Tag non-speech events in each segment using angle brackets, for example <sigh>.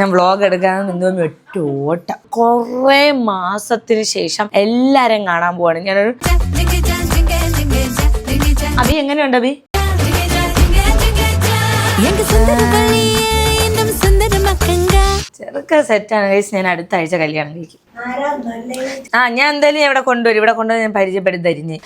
ഞാൻ വ്ളോഗ് എടുക്കാൻ നിന്നുമ്പോൾ ഒറ്റ ഓട്ടം. കുറേ മാസത്തിന് ശേഷം എല്ലാരും കാണാൻ പോവാണ്. ഞാനൊരു അഭി എങ്ങനെയുണ്ട് അഭി ചെറുക്ക സെറ്റാണ് കഴിച്ച് ഞാൻ അടുത്ത ആഴ്ച കല്യാണം കഴിക്കും. ആ ഞാൻ എന്തായാലും ഇവിടെ കൊണ്ടുവരും. ഇവിടെ കൊണ്ടുവരും ഞാൻ പരിചയപ്പെടുത്തരിഞ്ഞ്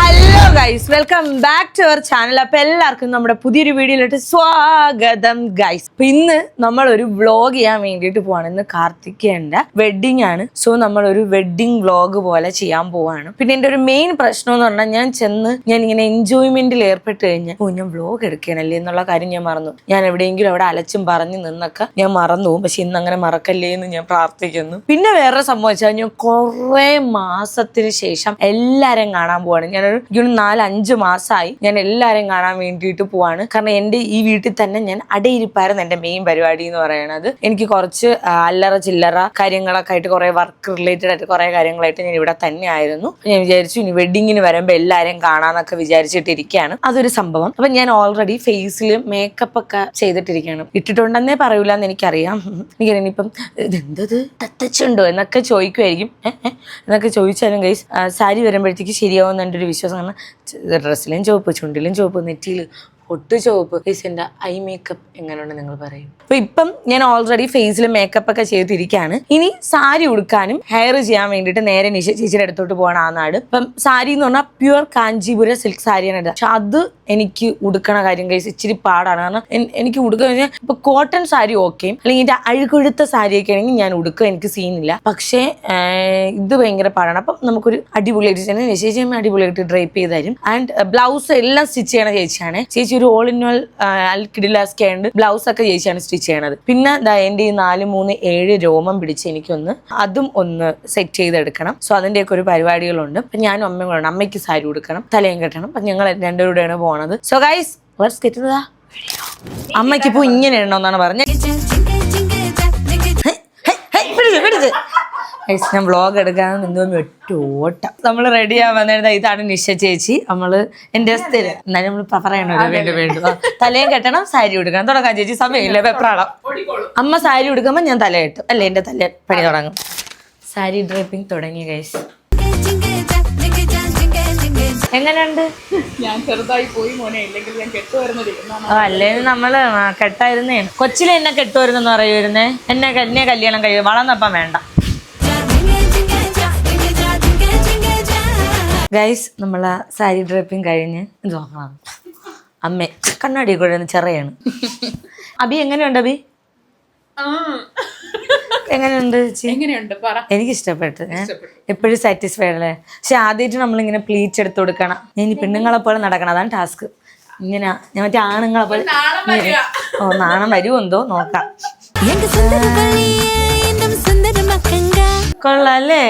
hello guys welcome back to our channel അപ്പൊ എല്ലാവർക്കും നമ്മുടെ പുതിയൊരു വീഡിയോയിലോട്ട് സ്വാഗതം ഗൈസ് അപ്പൊ ഇന്ന് നമ്മൾ ഒരു വ്ളോഗ് ചെയ്യാൻ വേണ്ടിയിട്ട് പോവാണ്. ഇന്ന് കാർത്തിക്കേന്റെ വെഡിങ് ആണ്. സോ നമ്മൾ ഒരു വെഡിങ് വ്ളോഗ് പോലെ ചെയ്യാൻ പോവാണ്. പിന്നെ എന്റെ ഒരു മെയിൻ പ്രശ്നം എന്ന് പറഞ്ഞാൽ ഞാൻ ചെന്ന് ഞാൻ ഇങ്ങനെ എൻജോയ്മെന്റിൽ ഏർപ്പെട്ട് കഴിഞ്ഞാൽ ഓ ഞാൻ വ്ളോഗ് എടുക്കണല്ലേ? എന്നുള്ള കാര്യം ഞാൻ മറന്നു. ഞാൻ എവിടെയെങ്കിലും അവിടെ അലച്ചും പറഞ്ഞു നിന്നൊക്കെ ഞാൻ മറന്നു പോകും. പക്ഷെ ഇന്ന് അങ്ങനെ മറക്കല്ലേ എന്ന് ഞാൻ പ്രാർത്ഥിക്കുന്നു. പിന്നെ വേറെ സംഭവം വെച്ചാൽ ഞാൻ കുറെ മാസത്തിന് ശേഷം എല്ലാരും കാണാൻ പോവാണ്. ഞാനൊരു നാലഞ്ച് മാസമായി ഞാൻ എല്ലാവരെയും കാണാൻ വേണ്ടിയിട്ട് പോവാണ്. കാരണം എന്റെ ഈ വീട്ടിൽ തന്നെ ഞാൻ അടയിരിപ്പായിരുന്നു എന്റെ മെയിൻ പരിപാടി എന്ന് പറയുന്നത് എനിക്ക് കുറച്ച് അല്ലറ ചില്ലറ കാര്യങ്ങളൊക്കെ ആയിട്ട് കുറേ വർക്ക് റിലേറ്റഡ് ആയിട്ട് കുറേ കാര്യങ്ങളായിട്ട് ഞാൻ ഇവിടെ തന്നെ ആയിരുന്നു. ഞാൻ വിചാരിച്ചു ഇനി വെഡിങ്ങിന് വരുമ്പോൾ എല്ലാരെയും കാണാന്നൊക്കെ വിചാരിച്ചിട്ടിരിക്കുകയാണ്. അതൊരു സംഭവം. അപ്പൊ ഞാൻ ഓൾറെഡി ഫേസിൽ മേക്കപ്പ് ഒക്കെ ചെയ്തിട്ടിരിക്കുകയാണ്. ഇട്ടിട്ടുണ്ടെന്നേ പറയൂല എന്ന് എനിക്കറിയാം എനിക്ക് ഇനിയിപ്പം ഇതെന്തത് തത്തച്ചുണ്ടോ? എന്നൊക്കെ ചോദിക്കുമായിരിക്കും എന്നൊക്കെ ചോദിച്ചാലും ഗൈസ് സാരി വരുമ്പോഴത്തേക്ക് ശരിയാവുന്നുണ്ടൊരു വിശ്വാസം വിശ്വാസം കാരണം ഡ്രസ്സിലും ചുവപ്പ് ചുണ്ടിലും ചുവപ്പ് നെറ്റിയിൽ ഒട്ടു ചുവപ്പ് ഫേസിന്റെ ഐ മേക്കപ്പ് എങ്ങനെയുണ്ട് നിങ്ങൾ പറയും. അപ്പൊ ഇപ്പം ഞാൻ ഓൾറെഡി ഫേസിൽ മേക്കപ്പ് ഒക്കെ ചെയ്തിരിക്കുകയാണ് ഇനി സാരി ഉടുക്കാനും ഹെയർ ചെയ്യാൻ വേണ്ടിട്ട് നേരെ നിശ ചേച്ചിയുടെ അടുത്തോട്ട് പോകണം ആ നാട്. ഇപ്പം സാരി എന്ന് പറഞ്ഞാൽ പ്യുവർ കാഞ്ചീപുര സിൽക്ക് സാരിയാണ് ഇടുക പക്ഷെ അത് എനിക്ക് ഉടുക്കണ കാര്യം കഴിച്ച് ഇച്ചിരി പാടാണ്. കാരണം എനിക്ക് ഉടുക്കുക ഇപ്പൊ കോട്ടൺ സാരി ഓക്കെ അല്ലെങ്കിൽ ഇതിന്റെ അഴുകൊഴുത്ത ഒക്കെ ആണെങ്കിൽ ഞാൻ ഉടുക്കുക എനിക്ക് സീനില്ല പക്ഷേ ഇത് ഭയങ്കര പാടാണ്. അപ്പം നമുക്കൊരു അടിപൊളിയായിട്ട് ചേച്ചി അടിപൊളിയായിട്ട് ഡ്രൈപ്പ് ചെയ്ത് തരും. ആൻഡ് ബ്ലൗസ് എല്ലാം സ്റ്റിച്ച് ചെയ്യണ ചേച്ചിയാണ്. ചേച്ചി ഒരു ഓൾ ഇൻ ഓൾ കിഡിലാസ്കെ ഉണ്ട് ബ്ലൗസ് ഒക്കെ ചേച്ചിയാണ് സ്റ്റിച്ച് ചെയ്യണത്. പിന്നെ എന്റെ ഈ നാല് മൂന്ന് ഏഴ് രോമം പിടിച്ച് എനിക്കൊന്ന് അതും ഒന്ന് സെറ്റ് ചെയ്തെടുക്കണം. സോ അതിന്റെയൊക്കെ ഒരു പരിപാടികളുണ്ട്. അപ്പം ഞാനും അമ്മയും കൂടെ അമ്മയ്ക്ക് സാരി കൊടുക്കണം തലയും കെട്ടണം. അപ്പം ഞങ്ങൾ രണ്ടുപേരുടെയാണ് പോണത്. So guys let's get the അമ്മയ്ക്ക് ഇപ്പോൾ ഇങ്ങനെ ഉണ്ടോന്നാണ് പറഞ്ഞത്. പിടിച്ച്, പിടിച്ച്. ഞാൻ വ്ളോഗ് എടുക്കാൻ നിന്ന് ഒറ്റ ഓട്ടം. നമ്മൾ റെഡി ആവാൻ ഇതാണ് നിഷ ചേച്ചി. നമ്മൾ എന്റെ സ്ഥിരം എന്നാലും നമ്മൾ പറയണോ വേണ്ടു വേണ്ടു. തലയും കെട്ടണം സാരി ഉടുക്കണം. തുടങ്ങാൻ ചേച്ചി സമയമില്ല വെപ്രാളം അമ്മ സാരി ഉടുക്കുമ്പോൾ ഞാൻ തല കെട്ടും. അല്ലേ എന്റെ തല പണി തുടങ്ങും. സാരി ഡ്രൈപ്പിംഗ് തുടങ്ങി ഗൈസ് എങ്ങനെയുണ്ട് ഞാൻ ചെറുതായി പോയി മോനെ ഇല്ലെങ്കിൽ ഞാൻ അല്ലെങ്കിൽ നമ്മൾ കെട്ടായിരുന്നേ. കൊച്ചിലെ എന്നെ കെട്ടുവരുന്നെന്ന് പറയുമായിരുന്നേ എന്നെ എന്നെ കല്യാണം കഴിയും വളർന്നപ്പം വേണ്ട. ഗൈസ് നമ്മൾ ആ സാരി ഡ്രൈപ്പിംഗ് കഴിഞ്ഞ് നോക്കണം അമ്മേ കണ്ണാടി കൂടെ ചെറിയാണ്. അബി എങ്ങനെയുണ്ട് അബി? എങ്ങനെയുണ്ട് പറ. എനിക്ക് ഇഷ്ടപ്പെട്ടു. എപ്പോഴും സാറ്റിസ്ഫൈഡ് അല്ലേ? പക്ഷെ ആദ്യമായിട്ട് നമ്മളിങ്ങനെ പ്ലീച്ച് എടുത്ത് കൊടുക്കണം. ഇനി പെണ്ണുങ്ങളെ പോലെ നടക്കണം. അതാണ് ടാസ്ക് ഇങ്ങനെ ഞാൻ മറ്റേ ആണുങ്ങളെ പോലെ. ഓ നാണം വരുമോ എന്തോ? നോക്കാം. കൊള്ളാല്ലേ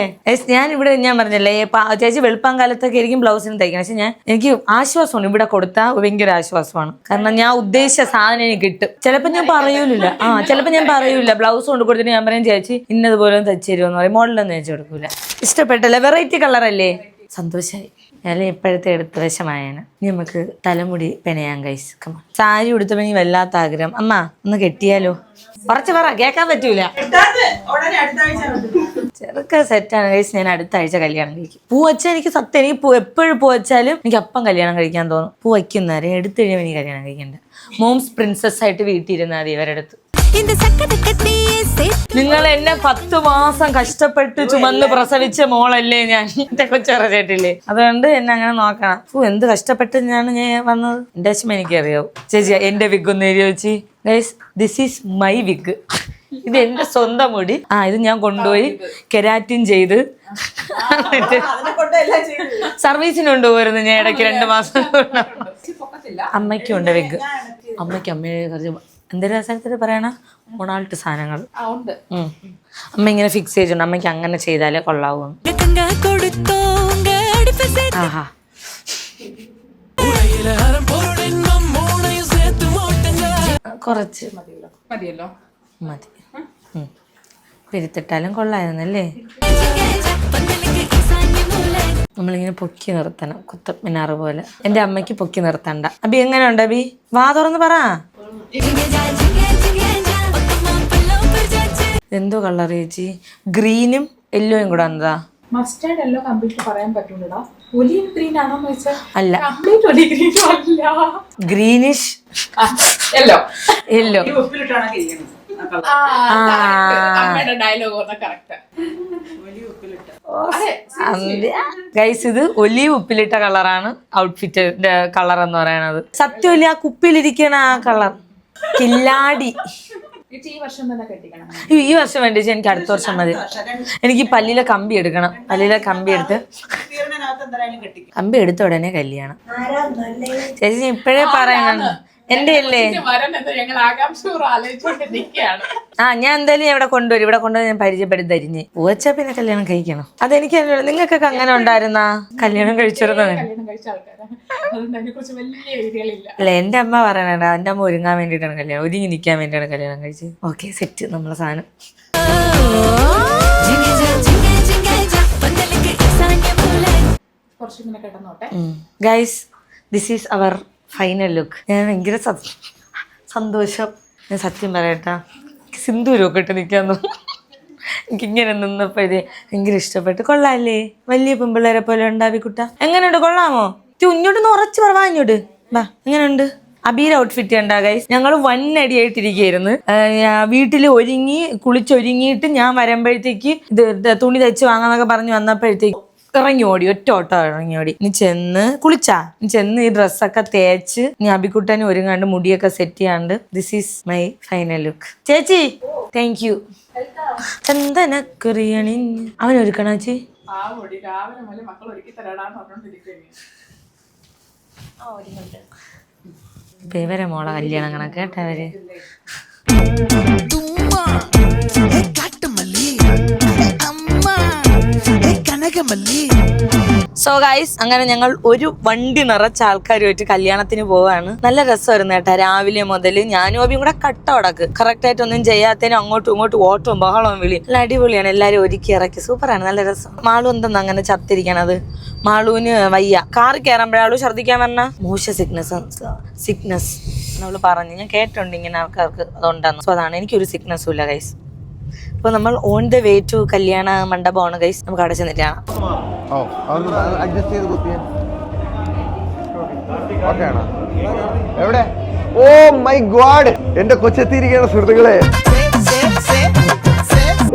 ഞാൻ ഇവിടെ ഞാൻ പറഞ്ഞല്ലേ ചേച്ചി വെളുപ്പം കാലത്തൊക്കെ ആയിരിക്കും ബ്ലൗസിന് തയ്ക്കണം. പക്ഷെ ഞാൻ എനിക്ക് ആശ്വാസമാണ് ഇവിടെ കൊടുത്താൽ ഭയങ്കര ആശ്വാസമാണ്. കാരണം ഞാൻ ഉദ്ദേശിച്ച സാധനം എനിക്ക് കിട്ടും. ചിലപ്പോൾ ഞാൻ പറയൂലില്ല. ആ ചിലപ്പോൾ ഞാൻ പറയൂല ബ്ലൗസ് കൊണ്ട് കൊടുത്തിട്ട് ഞാൻ പറയാൻ ചേച്ചി ഇന്നതുപോലെ തയ്ച്ചു തരുമെന്ന് പറയും. മോഡലൊന്നും ചേച്ചി കൊടുക്കൂല. ഇഷ്ടപ്പെട്ടല്ലേ? വെറൈറ്റി കളറല്ലേ സന്തോഷമായി അല്ലെ ഇപ്പോഴത്തെ എടുത്ത വശമായാണ് ഇനി നമുക്ക് തലമുടി പെനയാൻ കൈസ് സാരി ഉടുത്തപ്പോ ഇനി വല്ലാത്ത ആഗ്രഹം. അമ്മ ഒന്ന് കെട്ടിയാലോ? കുറച്ച് പറ കേൾക്കാൻ പറ്റൂല. ചെറുക്ക സെറ്റാണ് കഴിച്ച് ഞാൻ അടുത്ത ആഴ്ച കല്യാണം കഴിക്കും. പൂ വച്ചാൽ എനിക്ക് സത്യം എനിക്ക് പൂ എപ്പോഴും പൂ വച്ചാലും എനിക്ക് അപ്പം കല്യാണം കഴിക്കാൻ തോന്നും. പൂ വയ്ക്കുന്നവരെ എടുത്തു കഴിയുമ്പോൾ എനിക്ക് കല്യാണം കഴിക്കണ്ട. മോംസ് പ്രിൻസസ് ആയിട്ട് വീട്ടിൽ ഇരുന്നാൽ മതി ഇവരുടെ അടുത്ത്. നിങ്ങൾ എന്നെ പത്ത് മാസം കഷ്ടപ്പെട്ട് ചുമന്ന് പ്രസവിച്ച മോളല്ലേ ഞാൻ? എന്റെ കൊച്ചുറച്ചേട്ടില്ലേ അതുകൊണ്ട് എന്നെ അങ്ങനെ നോക്കണം. ഓ എന്ത് കഷ്ടപ്പെട്ട് ഞാൻ ഞാൻ വന്നത്? എന്റെ അച്ഛൻ എനിക്കറിയാവൂ. ചേച്ചി എന്റെ വിഗ് ഒന്ന് ചോദിച്ചി guys this is my wig ഇത് എന്റെ സ്വന്തം മുടി. ആ ഇത് ഞാൻ കൊണ്ടുപോയി കെരാറ്റിൻ ചെയ്ത്. സർവീസിനുണ്ട് പോയിരുന്നു ഞാൻ ഇടയ്ക്ക് രണ്ട് മാസം. അമ്മയ്ക്കും ഉണ്ട് വിഗ് അമ്മയ്ക്ക് അമ്മയെ എന്തൊരു അവസരത്തിൽ പറയണ? ഓണാൾട്ട് സാധനങ്ങൾ. ഉണ്ട്. അമ്മ ഇങ്ങനെ ഫിക്സ് ചെയ്തിട്ടുണ്ട്. അമ്മയ്ക്ക് അങ്ങനെ ചെയ്താലേ കൊള്ളാവൂ കൊറച്ച് കുറച്ച്. മതിയല്ലോ. മതി. കൊള്ളായിരുന്നല്ലേ? നമ്മളിങ്ങനെ പൊക്കി നിർത്തണം. കുത്തമിനാറ് പോലെ. എന്റെ അമ്മയ്ക്ക് പൊക്കി നിർത്തണ്ട. അബി എങ്ങനെയുണ്ട് അബി? വാ തുറന്ന് പറ. എന്തോ കളർ ചേച്ചി? ഗ്രീനും യെല്ലോയും കൂടെ എന്താ മസ്റ്റാർഡ് എല്ലോ കംപ്ലീറ്റ് പറയാൻ പറ്റൂലടാ. ഗ്രീൻ ആണോ അല്ല. കംപ്ലീറ്റ് ഒലി ഗ്രീൻ അല്ല. Greenish yellow. യെല്ലോ. അമ്മയുടെ ഡയലോഗ് പറഞ്ഞ കറക്റ്റ് ഗൈസ് ഇത് ഒലീവ് ഉപ്പിലിട്ട കളറാണ് ഔട്ട്ഫിറ്റിന്റെ കളർ എന്ന് പറയണത്. സത്യമില്ല ആ കുപ്പിയിലിരിക്കണ ആ കളർ കില്ലാടി. ഈ വർഷം വേണ്ട കെട്ടിക്കണം. ഈ- ഈ വർഷം വേണ്ടി ചേച്ചി എനിക്ക് അടുത്ത വർഷം മതി. എനിക്ക് പല്ലിലെ കമ്പി എടുക്കണം. പല്ലിലെ കമ്പി എടുത്ത്. കമ്പി എടുത്ത. ഉടനെ കല്യാണം. ചേച്ചി ഞാൻ ഇപ്പോഴേ പറയണം. എന്റെ അല്ലേ? ആ ഞാൻ എന്തായാലും ഇവിടെ കൊണ്ടുവരും. ഇവിടെ കൊണ്ടുവന്ന് ഞാൻ പരിചയപ്പെടുത്തി തരിഞ്ഞ് പൂവച്ച പിന്നെ കല്യാണം കഴിക്കണം. അതെനിക്ക് അറിയില്ല. നിങ്ങൾക്കൊക്കെ അങ്ങനെ ഉണ്ടായിരുന്ന? കല്യാണം കഴിച്ചിരുന്നത്. കഴിച്ച അല്ല എന്റെ അമ്മ പറയണ എന്റെ അമ്മ ഒരുങ്ങാൻ വേണ്ടിയിട്ടാണ് കല്യാണം ഒരുങ്ങി നിൽക്കാൻ വേണ്ടിയാണ് കല്യാണം കഴിച്ചത്. ഓക്കെ സെറ്റ് നമ്മളെ സാധനം. Guys this is our final look ഞാൻ ഭയങ്കര സന്തോഷം. ഞാൻ സത്യം പറയട്ടെ. സിന്ധു നിൽക്കാൻ തോന്നുന്നു എനിക്കിങ്ങനെ നിന്നപ്പോഴേ ഭയങ്കര ഇഷ്ടപ്പെട്ട്. കൊള്ളാല്ലേ? വലിയ പെമ്പിള്ളേരെ പോലെ ഉണ്ടാവിക്കുട്ട എങ്ങനെയുണ്ട്? കൊള്ളാമോ? ഉഞ്ഞോട്ട് ഉറച്ച് പറവാ ഇങ്ങോട്ട്. വാ എങ്ങനെയുണ്ട്? അബീര ഔട്ട്ഫിറ്റ് ഉണ്ടാ ഗൈസ് ഞങ്ങൾ വൻ അടിയായിട്ടിരിക്കുകയായിരുന്നു വീട്ടിൽ ഒരുങ്ങി കുളിച്ചൊരുങ്ങിയിട്ട് ഞാൻ വരുമ്പോഴത്തേക്ക് ഇത് ഇത് തുണി തയ്ച്ച് വാങ്ങാന്നൊക്കെ പറഞ്ഞു വന്നപ്പോഴത്തേക്ക് ഇറങ്ങി ഓടി ഒറ്റ ഓട്ടം ഇറങ്ങി ഓടി. നീ ചെന്ന് കുളിച്ചാ? നീ ചെന്ന് ഈ ഡ്രസ്സൊക്കെ തേച്ച് നീ അബിക്കുട്ടനെ ഒരുങ്ങാണ്ട് മുടിയൊക്കെ സെറ്റ് ചെയ്യാണ്ട് this is my final look ചേച്ചി താങ്ക് യു ചന്ദനക്കുറിയണി അവൻ ഒരുക്കണ ചേച്ചി? ഇപ്പൊ ഇവരെ മോളെ കല്യാണം കണക്കേട്ടവര് കാട്ടുമല്ലി. സോ ഗൈസ് അങ്ങനെ ഞങ്ങൾ ഒരു വണ്ടി നിറച്ച ആൾക്കാരുമായിട്ട് കല്യാണത്തിന് പോവാണ്. നല്ല രസമായിരുന്നു കേട്ടാ. രാവിലെ മുതൽ ഞാനും അബിയും കൂടെ കട്ട ഉടക്ക്. കറക്റ്റ് ആയിട്ട് ഒന്നും ചെയ്യാത്തതിനും അങ്ങോട്ടും ഇങ്ങോട്ടും ഓട്ടവും ബഹളവും വിളി. നല്ല അടിപൊളിയാണ്. എല്ലാരും ഒരുക്കി ഇറക്കി. സൂപ്പറാണ് നല്ല രസം. മാളു എന്തെന്ന് അങ്ങനെ ചത്തിരിക്കണത്? മാളുവിന് വയ്യ. കാറ് കയറുമ്പോഴാളു ഛർദ്ദിക്കാൻ പറഞ്ഞ മോശ സിക്നസ് സിക്നസ് നമ്മൾ പറഞ്ഞു. ഞാൻ കേട്ടുണ്ട് ഇങ്ങനെ ആൾക്കാർക്ക് അതുണ്ടെന്ന്. സോ അതാണ്. എനിക്കൊരു സിക്നസ്സും ഇല്ല ഗൈസ് അപ്പോൾ നമ്മൾ ഓൺ ദ വേ ടു കല്യാണ മണ്ഡപമാണ് ഗൈസ് നമുക്ക് അവിടെ ചെന്നിട്ട് കാണാം. എവിടെ? ഓ മൈ ഗോഡ് എന്റെ കൊച്ചെത്തിയിരിക്കുകയാണ് സുഹൃത്തുക്കളെ.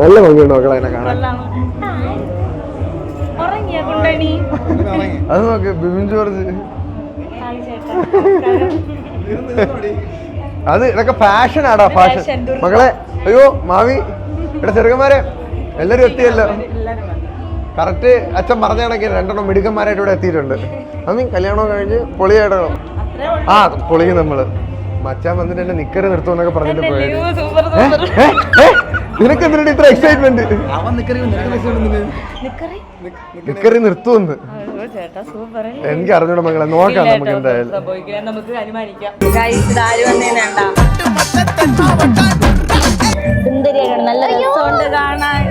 നല്ല ഭംഗിയുണ്ട് മക്കളെ എന്നെ കാണാൻ. അത് നോക്ക് ബിബിൻ ജോർജ്. അത് ഇതൊക്കെ ഫാഷൻ ആടാ ഫാഷൻ മക്കളെ അയ്യോ മാവി. ഇവിടെ ചെറുക്കന്മാരെ എല്ലാരും എത്തിയല്ലോ. കറക്റ്റ് അച്ഛൻ പറഞ്ഞ കണക്കിന് രണ്ടെണ്ണം മിടുക്കന്മാരായിട്ട് ഇവിടെ എത്തിയിട്ടുണ്ട്. അന്ന് കല്യാണം കഴിഞ്ഞ് പൊളിയായിട്ടോ? ആ പൊളി നമ്മൾ. മച്ചാൻ വന്നിട്ട് എന്നെ നിക്കറ് നിർത്തുമെന്നൊക്കെ പറഞ്ഞിട്ട് പോയത്? നിനക്ക് എന്തിനാണ് ഇത്ര എക്സൈറ്റ്മെന്റ് നിക്കറി നിർത്തുമെന്ന്. എനിക്ക് അറിഞ്ഞൂടെ മകളെ നോക്കാം നമുക്ക് എന്തായാലും. നമുക്ക് അനുമാനിക്കാം. സുന്ദരിയാണ് നല്ല രസമുണ്ട് കാണാൻ.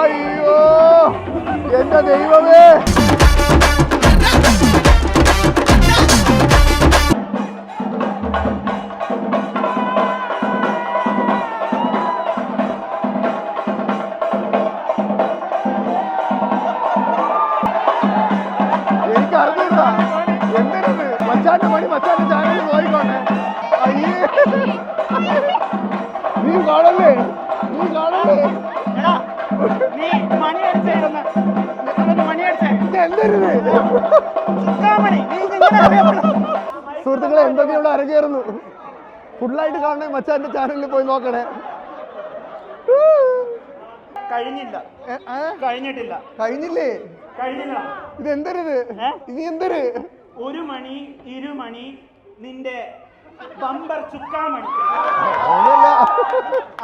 അയ്യോ എന്റെ ദൈവമേ. അരകേറുന്നു ഫുള്ളായിട്ട് കാണണേ മച്ചാന്റെ ചാനലിൽ പോയി നോക്കണേ. കഴിഞ്ഞില്ല. കഴിഞ്ഞിട്ടില്ല. കഴിഞ്ഞില്ലേ? കഴിഞ്ഞില്ല. ഇത് എന്തരുത് ഇനി എന്തര്? ഒരു മണി ഇരുമണി നിന്റെ ബമ്പർ ചുക്കാമണി.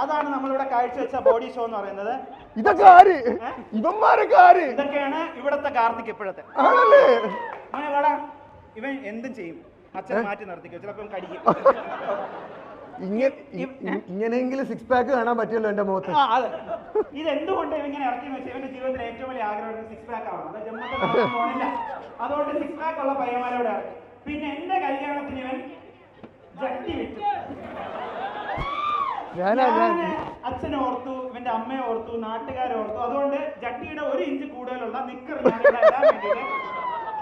അതാണ് നമ്മളിവിടെ കാഴ്ചവെച്ച ബോഡി ഷോ എന്ന് പറയുന്നത്. ഇതൊക്കെ ആര്? ഇവന്മാരൊക്കെ ആര്? ഇതൊക്കെയാണ് ഇവിടത്തെ കാർത്തിക് ഇപ്പോഴത്തെ. ആണല്ലേ? ഇവൻ എന്തും ചെയ്യും. <laughs> ഇങ്ങനെയെങ്കിലും സിക്സ് പാക്ക് കാണാൻ പറ്റുമല്ലോ എന്റെ മുഖത്ത്. ഇതെന്തുകൊണ്ട് ഇങ്ങനെ ഇറക്കി വെച്ചാൽ ഇവന്റെ ജീവിതത്തിൽ ഏറ്റവും വലിയ ആഗ്രഹം സിക്സ് പാക്ക് ആവണം. അതുകൊണ്ട് സിക്സ് പാക്ക് ഉള്ള പയ്യന്മാരോട് ഇറക്കി. പിന്നെ എന്റെ കല്യാണത്തിന് ഇവൻ ജട്ടി വിട്ടു അച്ഛനെ ഓർത്തു ഇവന്റെ അമ്മയെ ഓർത്തു നാട്ടുകാരെ ഓർത്തു. അതുകൊണ്ട് ജട്ടിയുടെ ഒരു ഇഞ്ച് കൂടുതലുള്ള നിക്കർ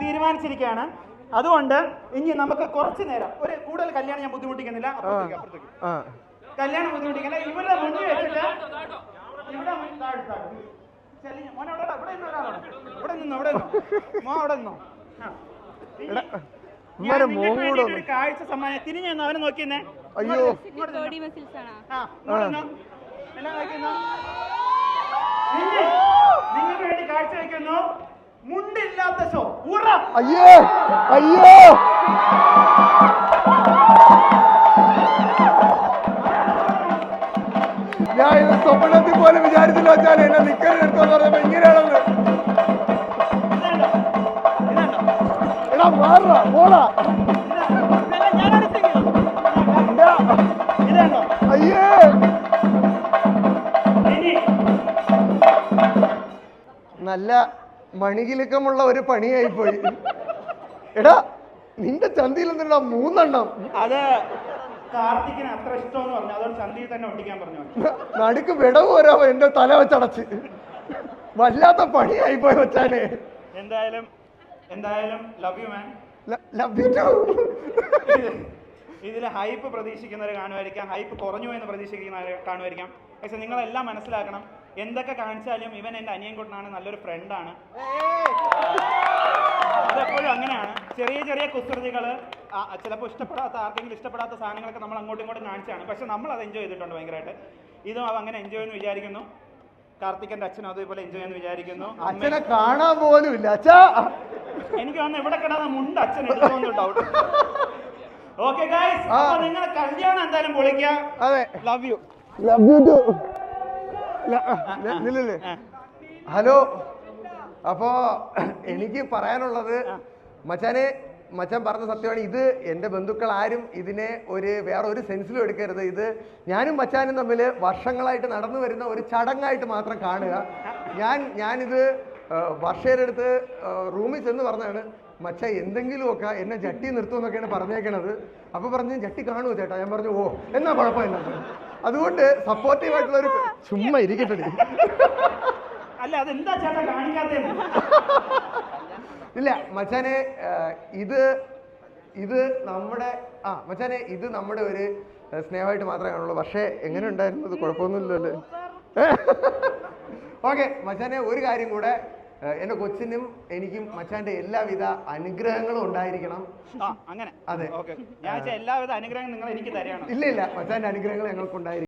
തീരുമാനിച്ചിരിക്കുകയാണ്. അതുകൊണ്ട് ഇനി നമുക്ക് കുറച്ച് നേരം ഒരു കൂടുതൽ കല്യാണം ഞാൻ ബുദ്ധിമുട്ടിക്കുന്നില്ല അപ്പുറത്തേക്ക് അപ്പുറത്തേക്ക്. ആ. കല്യാണം ബുദ്ധിമുട്ടിക്കല്ല ഇവരുടെ മുന്നിൽ വെച്ചിട്ട് ഇവിടെ ഇവിടെ നിന്ന്. ഇവിടെ ഇവിടെ മോ അവിടെ നിന്നോ. കാഴ്ച സമ്മാനം തിരിഞ്ഞു നിന്ന് അവനെ നോക്കിയെന്നെ? അയ്യോ. നിങ്ങൾക്ക് വേണ്ടി കാഴ്ച വയ്ക്കുന്നു മുണ്ടില്ലാത്ത ഷോ. ഉറ. അയ്യോ അയ്യോ. ഞാൻ ഇത് സ്വപ്നത്തിൽ പോലും വിചാരിച്ചില്ല വെച്ചാൽ എന്നെ നിക്കറി എടുത്തോന്ന് പറഞ്ഞപ്പോ ഇങ്ങനെയാണെന്ന് എടാ മാറാ പോടാ അയ്യേ. നല്ല മണികിലുക്കമുള്ള ഒരു പണിയായി പോയി എടാ നിന്റെ ചന്തിയിൽ എന്തിനാ മൂന്നെണ്ണം? അത് കാർത്തിക്കിന് അത്ര ഇഷ്ടമെന്ന് പറഞ്ഞു. അതുകൊണ്ട് ചന്തിയിൽ തന്നെ ഒട്ടിക്കാൻ പറഞ്ഞു. നടുക്ക് വിടവ് വരാമോ എന്റെ തല വെച്ചടച്ച് വല്ലാത്ത പണിയായി പോയി വെച്ചാലേ എന്തായാലും എന്തായാലും ലവ് യു മാൻ ലഭിച്ചു ഇതിൽ ഹൈപ്പ് പ്രതീക്ഷിക്കുന്നവർ കാണുമായിരിക്കാം ഹൈപ്പ് കുറഞ്ഞു എന്ന് പ്രതീക്ഷിക്കുന്നവർ കാണുമായിരിക്കാം പക്ഷെ നിങ്ങളെല്ലാം മനസ്സിലാക്കണം. എന്തൊക്കെ കാണിച്ചാലും ഇവൻ എന്റെ അനിയൻ കൊട്ടനാണ് നല്ലൊരു ഫ്രണ്ടാണ് അതെപ്പോഴും അങ്ങനെയാണ്. ചെറിയ ചെറിയ കുസൃതികൾ ചിലപ്പോൾ ഇഷ്ടപ്പെടാത്ത ആർക്കെങ്കിലും ഇഷ്ടപ്പെടാത്ത സാധനങ്ങളൊക്കെ നമ്മൾ അങ്ങോട്ടും ഇങ്ങോട്ടും കാണിച്ചാണ്. പക്ഷെ നമ്മൾ അത് എൻജോയ് ചെയ്തിട്ടുണ്ട് ഭയങ്കരമായിട്ട്. ഇതും അവ അങ്ങനെ എൻജോയ് എന്ന് വിചാരിക്കുന്നു. കാർത്തികന്റെ അച്ഛനും അതേപോലെ എൻജോയ് എന്ന് വിചാരിക്കുന്നു. അച്ഛനെ കാണാൻ പോലും ഇല്ല അച്ഛാ! എനിക്ക് വന്ന് ഇവിടെ കിടന്ന മുണ്ട് അച്ഛൻ എടുക്കുമെന്ന് ഡൗട്ട് ഓക്കെ ഗായ്സ് നിങ്ങളെ കല്യാണം എന്തായാലും പൊളിക്കാം. അതെ. Love you love you too നില്ലേ hello. അപ്പോ എനിക്ക് പറയാനുള്ളത് മച്ചാനെ മച്ചാൻ പറഞ്ഞ സത്യമാണ് ഇത് എന്റെ ബന്ധുക്കൾ ആരും ഇതിനെ ഒരു വേറെ ഒരു സെൻസിലും എടുക്കരുത്. ഇത് ഞാനും മച്ചാനും തമ്മിൽ വർഷങ്ങളായിട്ട് നടന്നു വരുന്ന ഒരു ചടങ്ങായിട്ട് മാത്രം കാണുക. ഞാൻ ഞാനിത് അടുത്ത് റൂമിൽ ചെന്ന് പറഞ്ഞാണ് മച്ച എന്തെങ്കിലുമൊക്കെ എന്നെ ജട്ടി നിർത്തുമെന്നൊക്കെയാണ് പറഞ്ഞേക്കണത്. അപ്പോൾ പറഞ്ഞ് ജട്ടി കാണുമോ ചേട്ടാ? ഞാൻ പറഞ്ഞു ഓ എന്നാ കുഴപ്പമില്ല. അതുകൊണ്ട് സപ്പോർട്ടീവ് ആയിട്ടുള്ള ഒരു <laughs> ചുമ്മാ ഇരിക്കട്ടെ അല്ല അതെന്താ ചേട്ടാ കാണിക്കാത്തത്? ഇല്ല മച്ചാനെ ഇത് ഇത് നമ്മുടെ ആ മച്ചാനെ ഇത് നമ്മുടെ ഒരു സ്നേഹമായിട്ട് മാത്രമേ കാണുള്ളൂ. പക്ഷേ എങ്ങനെ ഉണ്ടായിരുന്നു അത് കുഴപ്പമൊന്നുമില്ലല്ലേ <laughs> ഓക്കെ മച്ചാനെ ഒരു കാര്യം കൂടെ ആ, എന്റെ കൊച്ചിനും എനിക്കും മച്ചാന്റെ എല്ലാവിധ അനുഗ്രഹങ്ങളും ഉണ്ടായിരിക്കണം. അങ്ങനെ. അതെ. എല്ലാവിധ അനുഗ്രഹം നിങ്ങൾ എനിക്ക് തരണം ഇല്ല ഇല്ല മച്ചാന്റെ അനുഗ്രഹങ്ങൾ ഞങ്ങൾക്ക് ഉണ്ടായിരിക്കും